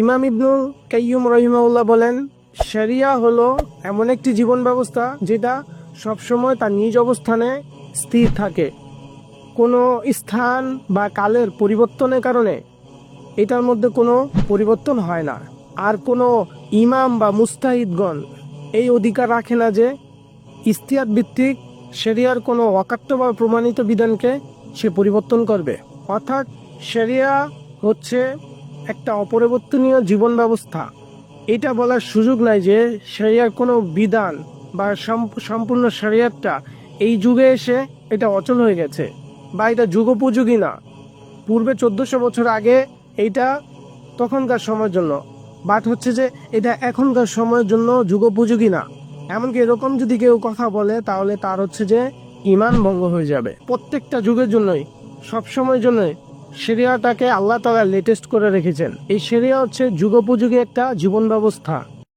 ইমাম ইবনুল কাইয়ুম রহিমাউল্লাহ বলেন, শরিয়া হলো এমন একটি জীবন ব্যবস্থা যেটা সবসময় তার নিজ অবস্থানে স্থির থাকে। কোনো স্থান বা কালের পরিবর্তনের কারণে এটার মধ্যে কোনো পরিবর্তন হয় না। আর কোনো ইমাম বা মুস্তাহিদগণ এই অধিকার রাখে না যে ইস্তিয়াত ভিত্তিক শেরিয়ার কোনো অকাট্য বা প্রমাণিত বিধানকে সে পরিবর্তন করবে। অর্থাৎ শেরিয়া হচ্ছে একটা অপরিবর্তনীয় জীবন ব্যবস্থা। এটা বলার সুযোগ নাই যে শরিয়ার কোনো বিধান বা সম্প- সম্পূর্ণ শরিয়াতটা এই যুগে এসে এটা অচল হয়ে গেছে বা এটা যুগোপযোগী না। পূর্বে চোদ্দশো বছর আগে এইটা তখনকার সময়ের জন্য। বাট হচ্ছে যে এটা এখনকার সময়ের জন্য যুগোপযোগী না। এমনকি এরকম যদি কেউ কথা বলে, তাহলে তার হচ্ছে যে ইমান ভঙ্গ হয়ে যাবে। প্রত্যেকটা যুগের জন্যই সব সময়ের জন্যই। সেরিয়াটাকে আল্লাহ তালা লেটেস্ট করে রেখেছেন। এই সেরিয়া হচ্ছে যুগোপযোগী একটা জীবন ব্যবস্থা।